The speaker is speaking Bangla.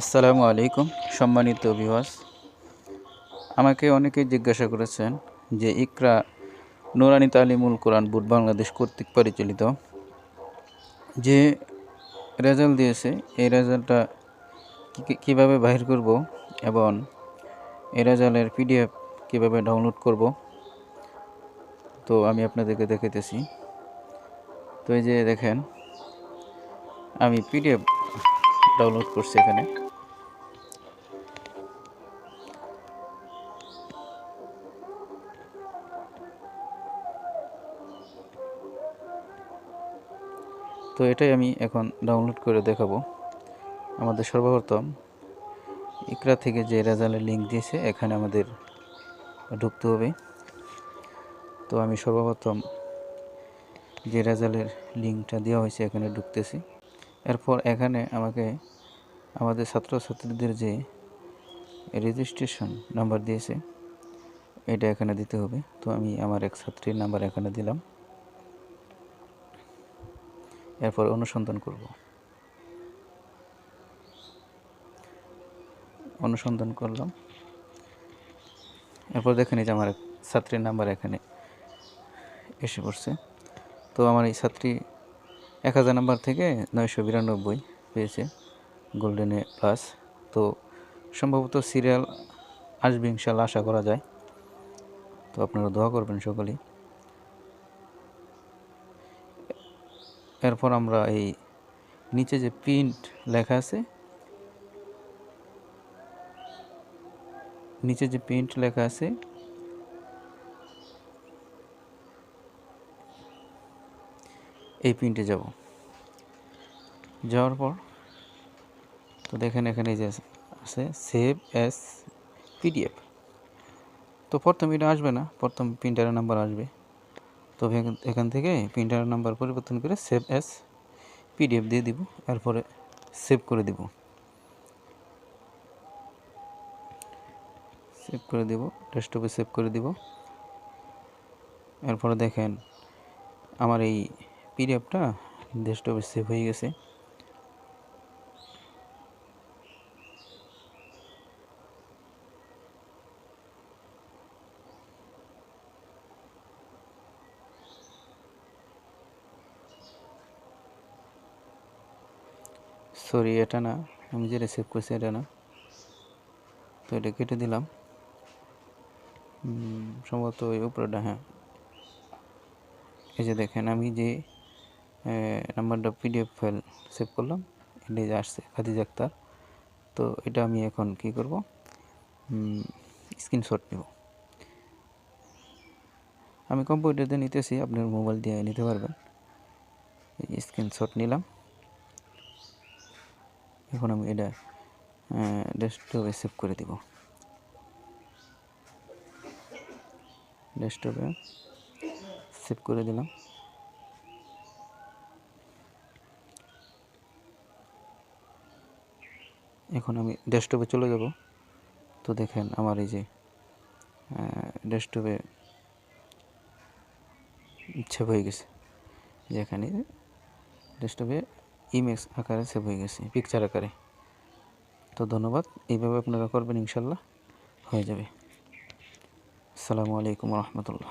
আসসালামু আলাইকুম, সম্মানিত ভিউয়ার্স আমাকে অনেকেই জিজ্ঞাসা করেছেন যে ইকরা নুরানি তালিমুল কোরআন বুট বাংলাদেশ কর্তৃক পরিচালিত যে রেজাল্ট দিয়েছে, এই রেজাল্টটা কীভাবে বাহির করব এবং এই রেজাল্টের পিডিএফ কীভাবে ডাউনলোড করব, তো আমি আপনাদেরকে দেখাইতেছি। তো এই যে দেখেন, আমি পিডিএফ ডাউনলোড করছি এখানে। তো এটাই আমি এখন ডাউনলোড করে দেখাবো। আমাদের সর্বপ্রথম ইকরা থেকে যে রেজাল্টের লিঙ্ক দিয়েছে, এখানে আমাদের ঢুকতে হবে। তো আমি সর্বপ্রথম যে রেজাল্টের লিঙ্কটা দেওয়া হয়েছে, এখানে ঢুকতেছি। এরপর এখানে আমাকে আমাদের ছাত্রছাত্রীদের যে রেজিস্ট্রেশন নাম্বার দিয়েছে, এটা এখানে দিতে হবে। তো আমি আমার এক ছাত্রীর নাম্বার এখানে দিলাম। এরপর অনুসন্ধান করব। অনুসন্ধান করলাম। এরপর দেখেন যে আমার ছাত্রীর নাম্বার এখানে এসে পড়ছে। তো আমার এই ছাত্রী এক হাজার নাম্বার থেকে নয়শো বিরানব্বই পেয়েছে গোল্ডেনে প্লাস তো সম্ভবত সিরিয়াল আসবে ইনশাল্লাহ, আশা করা যায়। তো আপনারা দোয়া করবেন সকলেই। এরপর আমরা এই নিচে যে প্রিন্ট লেখা আছে, নিচে যে প্রিন্ট লেখা আছে, এই প্রিন্টে যাব। যাওয়ার পর, তো দেখেন এখানে যে আছে সেভ এস পিডিএফ তো প্রথম এটা আসবে না, প্রথম প্রিন্টারের নাম্বার আসবে। তো এখান থেকে প্রিন্টার নাম্বার পরিবর্তন করে সেভ এস পিডিএফ দিয়ে দিব, এরপরে সেভ করে দিব। সেভ করে দিব ডেস্কটপে সেভ করে দিব। এরপরে দেখেন, আমার এই পিডিএফটা ডেস্কটপে সেভ হয়ে গেছে। সরি, এটা না, আমি যেটা সেভ করছি এটা না। তো এটা কেটে দিলাম। সম্ভবত ওই উপরেটা হ্যাঁ। এই যে দেখেন, আমি যে নাম্বারটা পিডিএফ ফাইল সেভ করলাম, এটা যে আসছে, খাদিজ আক্তার। তো এটা আমি এখন কি করব? স্ক্রিনশট নেব। আমি কম্পিউটারতে নিতেছি, আপনার মোবাইল দিয়ে নিতে পারবেন। স্ক্রিনশট নিলাম। এখন আমি এটা ডেস্কটপে সেভ করে দিব। ডেস্কটপে সেভ করে দিলাম। এখন আমি ডেস্কটপে চলে যাব। তো দেখেন আমার এই যে ডেস্কটপে সেভ হয়ে গেছে। যেখানে ডেস্কটপে ইমেজ আকারে সেভ হয়ে গেছে পিকচার আকারে। তো ধন্যবাদ, এইভাবে আপনারা করবেন ইনশাল্লাহ, হয়ে যাবে। আসসালামু আলাইকুম রহমতুল্লাহ।